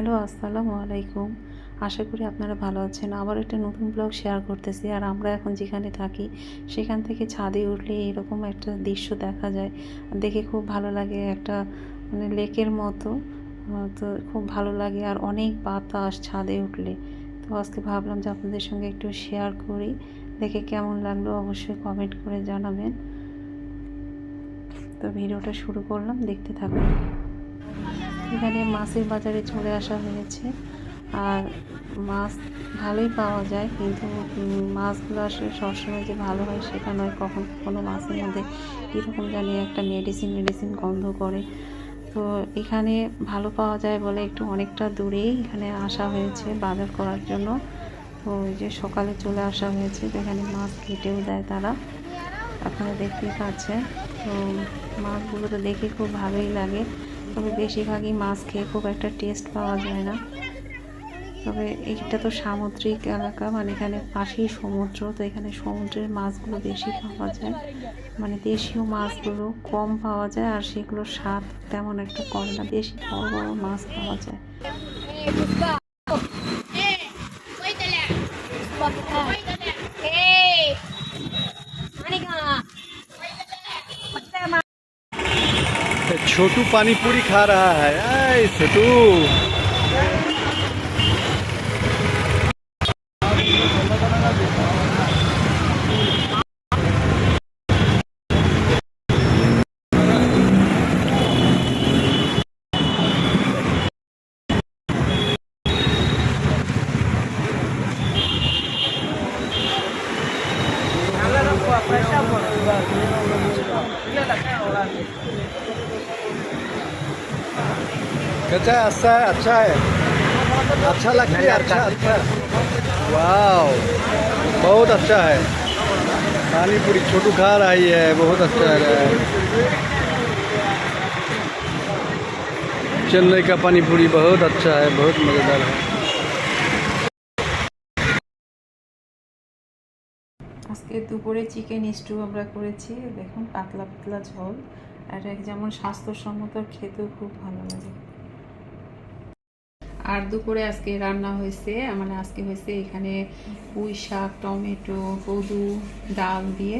Hello, আসসালামু আলাইকুম। আশা করি আপনারা ভালো আছেন। আবার একটা নতুন ব্লগ শেয়ার করতেছি। আর আমরা এখন যেখানে থাকি, সেখান থেকে ছাদে উঠলে এরকম একটা দৃশ্য দেখা যায়। দেখে খুব ভালো লাগে একটা মানে লেকের মতো তো খুব ভালো লাগে। আর অনেক বাতাস ছাদে উঠলে। তো আজকে ভাবলাম যে আপনাদের সঙ্গে একটু শেয়ার করি। দেখে কেমন লাগল অবশ্যই কমেন্ট করে জানাবেন। তো ভিডিওটা শুরু করলাম। দেখতে থাকুন। এখানে মাছের বাজারে চলে আসা হয়েছে। আর মাছ ভালোই পাওয়া যায়, কিন্তু মাছগুলো আসলে সবসময় যে ভালো হয় সেটা নয়, কখন কোনো মাছের মধ্যে কীরকম জানি একটা মেডিসিন মেডিসিন গন্ধ করে। তো এখানে ভালো পাওয়া যায় বলে একটু অনেকটা দূরেই এখানে আসা হয়েছে বাজার করার জন্য। তো ওই যে সকালে চলে আসা হয়েছে এখানে মাছ কেটেও দেয় তারা। আপনারা দেখতেই পাচ্ছেন। তো মাছগুলো তো দেখে খুব ভালোই লাগে। তবে বেশিরভাগই মাছ খেয়ে খুব একটা টেস্ট পাওয়া যায় না। তবে এইটা তো সামুদ্রিক এলাকা মানে এখানে পাশেই সমুদ্র, তো এখানে সমুদ্রের মাছগুলো বেশি পাওয়া যায়। মানে দেশীয় মাছগুলো কম পাওয়া যায় আর সেগুলোর স্বাদ তেমন একটা কম না, বেশি বড় বড় মাছ পাওয়া যায়। छोटू पानी पूरी खा रहा है आए छोटू कैसा है अच्छा है अच्छा है अच्छा लगता है अच्छा अच्छा वाओ बहुत अच्छा है पानी पूरी छोटू खा रही है बहुत अच्छा है चेन्नई का पानी पूरी बहुत अच्छा है बहुत मज़ेदार है আজকে দুপুরে চিকেন স্টু আমরা করেছি দেখুন পাতলা পাতলা ঝোল আর এক যেমন স্বাস্থ্যসম্মত খেতেও খুব ভালো লাগে আর দুপুরে আজকে রান্না হয়েছে মানে আজকে হয়েছে এখানে পুঁই শাক, টমেটো, কদু, ডাল দিয়ে,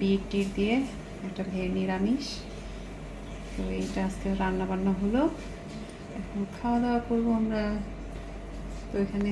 বিট টিট দিয়ে একটা ভে নিরামিষ। তো এইটা আজকে রান্না বান্না হলো। এখন খাওয়া দাওয়া করব আমরা। তো এখানে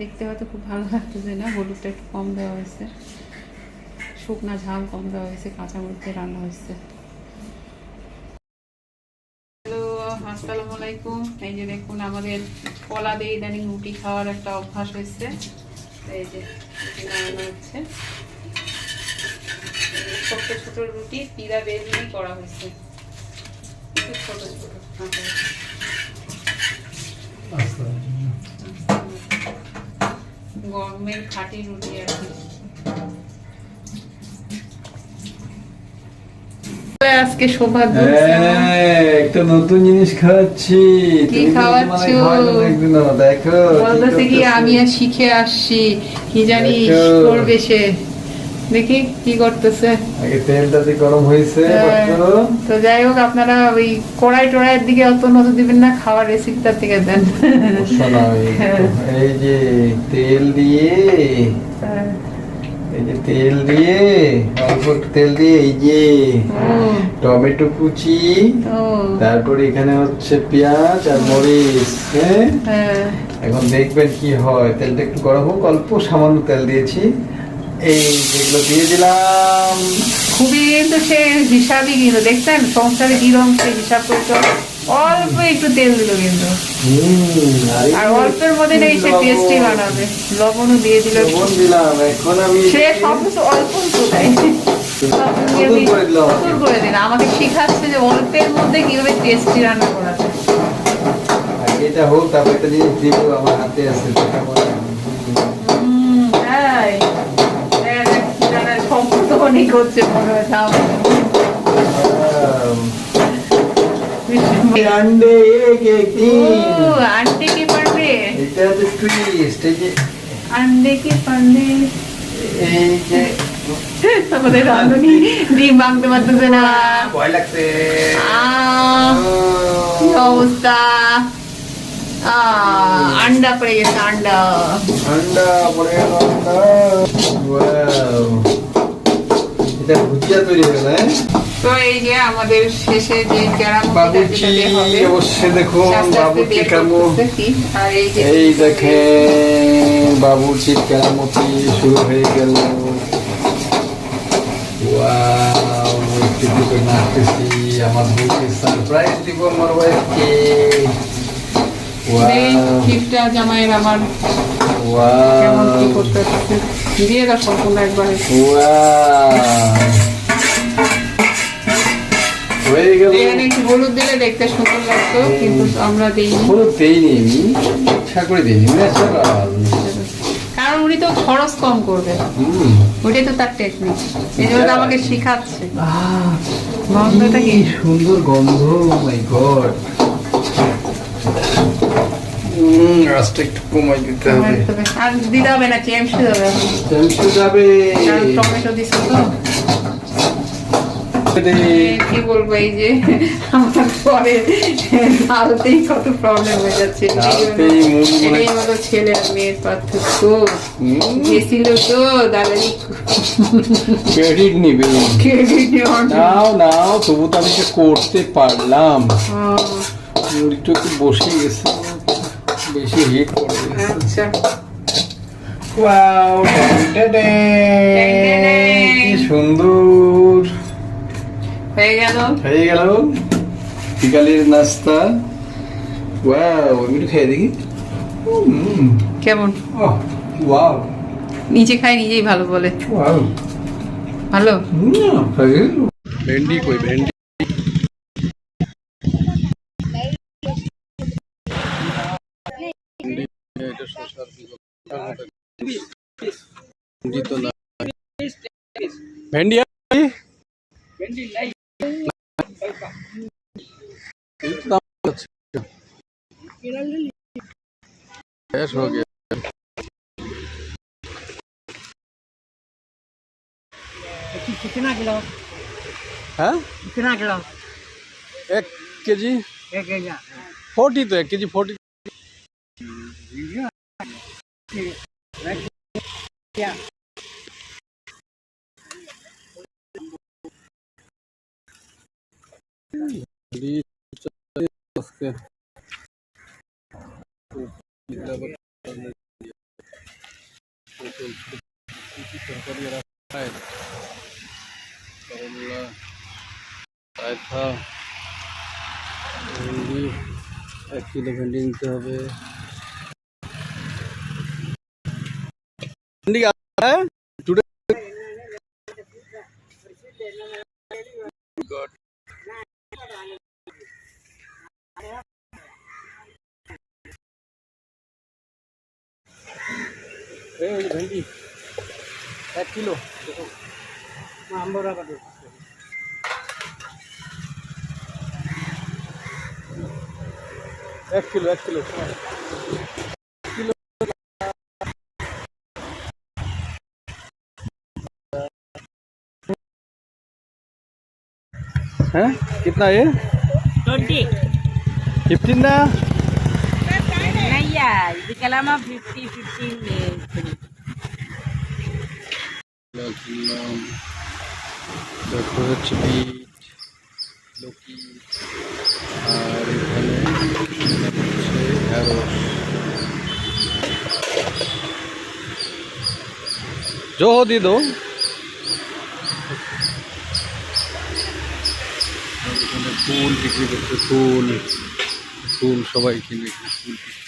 দেখতে হয়তো খুব ভালো লাগতেছে না, হলুদটা একটু কম দেওয়া হয়েছে। শুকনা ঝাল কম দেওয়া হয়েছে কাঁচা দিয়ে রান্না হয়েছে। হ্যালো, আসসালামু আলাইকুম। এই যে দেখুন আমাদের কলা দিয়ে ইদানিং রুটি খাওয়ার একটা অভ্যাস হয়েছে। এই যে বানানো হচ্ছে। ছোট ছোট রুটি পিড়া বের দিয়েই করা হয়েছে। খুব ছোট ছোট গরমের খাঁটি রুটি আর কি। আজকে সৌভাগ্য একটা নতুন জিনিস খাওয়াচ্ছি কি খাওয়াচ্ছো? দেখো বলতেছে কি আমি আর শিখে আসছি কি জানি করবে সে দেখি কি করতেছে আগে তেলটাতে গরম হয়েছে হ্যাঁ। তো যাই হোক আপনারা ওই কড়াই টড়াইয়ের দিকে অত নজর দিবেন না খাওয়ার রেসিপিটার দিকে দেন হ্যাঁ। এই যে তেল দিয়ে হ্যাঁ। এই যে তেল দিয়ে অল্প একটু তেল দিয়ে এই যে টমেটো কুচি তারপরে এখানে হচ্ছে পেঁয়াজ আর মরিচ হ্যাঁ? হ্যাঁ। এখন দেখবেন কি হয় তেলটা একটু গরম হোক অল্প সামান্য তেল দিয়েছি। এই যেগুলো দিয়ে দিলাম। খুবই কিন্তু সে হিসাবই কিন্তু দেখছেন? সংসারে কীরকম সে হিসাব করে চলে। অল্প একটু তেল দিল কিন্তু। আর অল্পের মধ্যে নেই সে টেস্টি বানাবে। লবণও দিয়ে দিল। লবণ দিলাম এখন আমি সে সব কিছু অল্প আমি করে দিন। আমাকে শিখাচ্ছে যে অল্পের মধ্যে কীভাবে টেস্টি রান্না করা যায়। এটা হোক তারপর একটা জিনিস দিব আমার হাতে আছে তাই। অনেক হচ্ছে মনে হয়। अंडे एक एक ও, तीन আন্টি কি পারবে এটা হচ্ছে টুইস্ট এই যে আন্ডে কি পারবে এই যে আমাদের রাঁধুনি ডিম ভাঙতে পারতেছে না ভয় লাগছে আহ, কি অবস্থা আহ, আন্ডা পড়ে গেছে আন্ডা ঠান্ডা পড়ে গেল ঠান্ডা ওয়াও এটা ভুজিয়া তৈরি হয়ে গেল হ্যাঁ তো এই যে আমাদের শেষে যে ক্যারাম অবশ্যই দেখুন বাবুর্চি কেমন? এই দেখেন বাবুর্চির কেরামতি শুরু হয়ে গেল। নাচতেছি আমার বউকে সারপ্রাইজ দিব আমার ওয়াইফকে জামাইয়ের আমার কেমন কি করতে দিয়ে দাও সম্পূর্ণ একবারে। হয়ে গেল। এখানে একটু হলুদ দিলে দেখতে সুন্দর লাগতো কিন্তু আমরা দিইনি। হলুদ দেইনি আমি ইচ্ছা করে দিইনি ন্যাচারাল কারণ উনি তো খরচ কম করবে। হুম। তো তার টেকনিক এই জন্য আমাকে শিখাচ্ছে। গন্ধটা কি? কি সুন্দর গন্ধ মাই গড আজটা একটু কমাই দিতে হবে। আর দিতে হবে না চেমসে যাবে। টেমসে যাবে। টমেটো দিচ্ছে তো। কি বলব এই যে আমার পরে ডালতেই কত প্রবলেম হয়ে যাচ্ছে। ডালতেই মন মনে- এটাই হলো ছেলে আর মেয়ের পার্থক্য। গেছিল তো ক্রেডিট নিবে। ক্রেডিট নাও নাও তবু তো আমি করতে পারলাম। মুড়িটা একটু বসে গেছে। বেশি হিট করে আচ্ছা। ওয়াও কি সুন্দর। হয়ে গেল। হয়ে গেল। বিকালের নাস্তা। ওয়াও আমি একটু খেয়ে দেখি। কেমন? ওয়াও নিজে খাই নিজেই ভালো বলে। ওয়াও ভালো? ভেন্ডি কই ভেন্ডি? ভেন্ডি তো না ভেন্ডি? এই हो गया कितना किलो? है कितना किलो? एक के जी एक फोर्टी तो एक के जी फोर्टी। yeah. রায়তা ভেন্ডি এক কিলো ভেন্ডি নিতে হবে ভেন্ডি এই ওই যে ভেন্ডি এক কিলো आंबोरा का दो এক কিলো এক কিলো हैं कितना ये ट्वेंटी फिफ्टीन ना guys. The Kalama 50 15 minutes. তারপর হচ্ছে বিট লকি আর এখানে ফুল বিক্রি করছে ফুল ফুল সবাই কিনে ফুল বিক্রি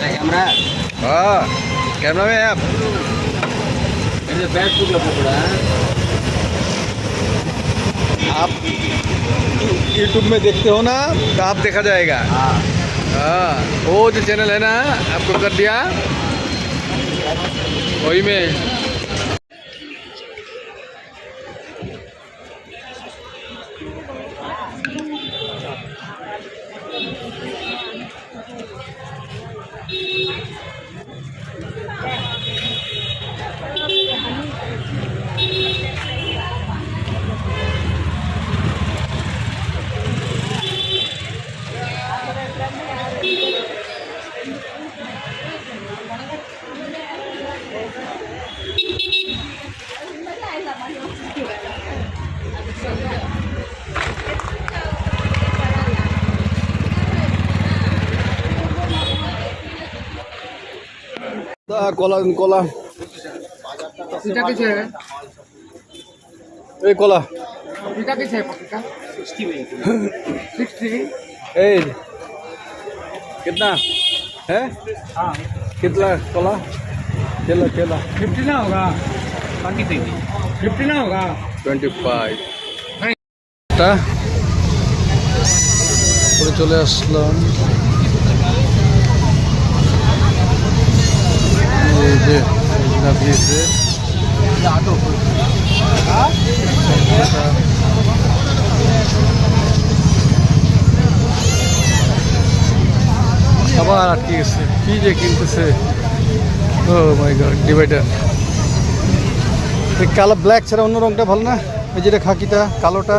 कैमरा हाँ कैमरा में है आप पकड़ा आप यूट्यूब में देखते हो ना तो आप देखा जाएगा। हाँ। वो जो चैनल है ना आपको कर दिया। वही में। কলা দিন, কলা पपीता कैसे है এই কলা पपीता कैसे है पपीता सिक्सटी এই कितना है कितना कला केला केला फिफ्टी ना होगा फिफ्टी ना होगा টোয়েন্টি ফাইভ টা পরে চলে আসলাম যে দিয়েছে। আবার আটকে গেছে। কি যে কিনতেছে। Oh my god, divider. কালো ব্ল্যাক ছাড়া অন্য রংটা ভালো না? এই যেটা খাকিটা, কালোটা।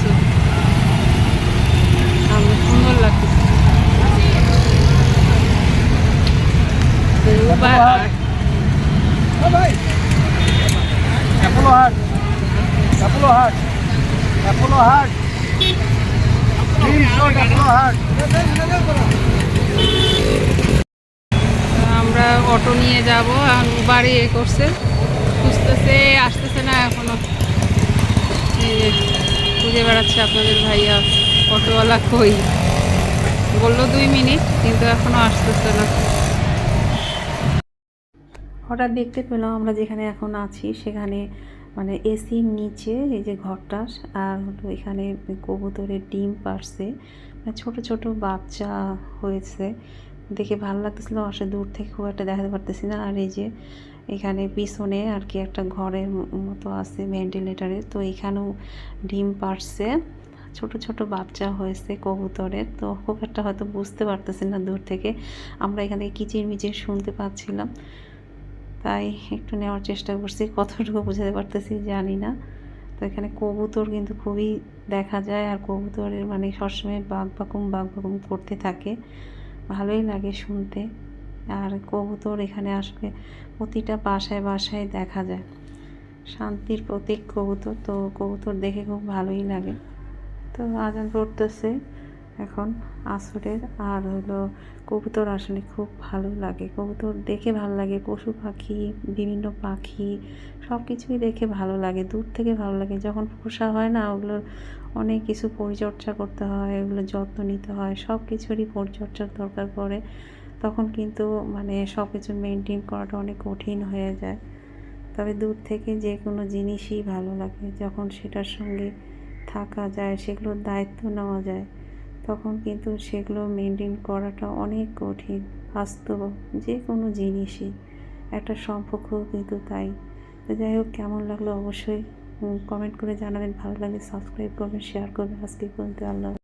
হাট অ্যাপোলো হাট। আমরা অটো নিয়ে যাব আর উবারে এ করছে। খুঁজতেছে আসতেছে না এখনও। খুঁজে বেড়াচ্ছে আপনাদের ভাইয়া। অটোওয়ালা কই? বলল দুই মিনিট কিন্তু এখনও আসতেছে না। হঠাৎ দেখতে পেলাম আমরা যেখানে এখন আছি সেখানে মানে এসির নিচে এই যে ঘরটা, আর হলো এখানে কবুতরের ডিম পারছে। মানে ছোট ছোট বাচ্চা হয়েছে। দেখে ভালো লাগতেছিল, আসলে দূর থেকে খুব একটা দেখাতে পারতেছি না। আর এই যে এখানে পিছনে আর কি একটা ঘরের মতো আছে ভেন্টিলেটারের তো এখানেও ডিম পারছে। ছোট ছোট বাচ্চা হয়েছে কবুতরের। তো খুব একটা হয়তো বুঝতে পারতেছি না দূর থেকে। আমরা এখানে কিচির মিচির শুনতে পাচ্ছিলাম। তাই একটু নেওয়ার চেষ্টা করছি। কতটুকু বোঝাতে পারতেছি জানি না। তো এখানে কবুতর কিন্তু খুবই দেখা যায় আর কবুতরের মানে সবসময় বাঘ বাকুম বাঘ বাকুম করতে থাকে। ভালোই লাগে শুনতে। আর কবুতর এখানে আসলে প্রতিটা বাসায় বাসায় দেখা যায়। শান্তির প্রতীক কবুতর। তো কবুতর দেখে খুব ভালোই লাগে। তো আজান পড়তেছে। এখন আসরের। আর হলো কবুতর আসলে খুব ভালো লাগে। কবুতর দেখে ভালো লাগে, পশু পাখি, বিভিন্ন পাখি সব কিছুই দেখে ভালো লাগে, দূর থেকে ভালো লাগে। যখন পোষা হয় না ওগুলোর অনেক কিছু পরিচর্যা করতে হয়, ওগুলো যত্ন নিতে হয় সব কিছুরই পরিচর্যার দরকার পড়ে। তখন কিন্তু মানে সব কিছু মেনটেন করাটা অনেক কঠিন হয়ে যায়। তবে দূর থেকে যে কোনো জিনিসই ভালো লাগে, যখন সেটার সঙ্গে থাকা যায়, সেগুলোর দায়িত্ব নেওয়া যায়। তখন কিন্তু সেগুলো মেনটেন করাটা অনেক কঠিন, বাস্তব যে কোনো জিনিসই। একটা সম্পর্ক কিন্তু তাই। তো যাই হোক, কেমন লাগল অবশ্যই কমেন্ট করে জানাবেন। ভালো লাগে সাবস্ক্রাইব করবেন শেয়ার করবেন। আজকে পর্যন্ত আল্লাহ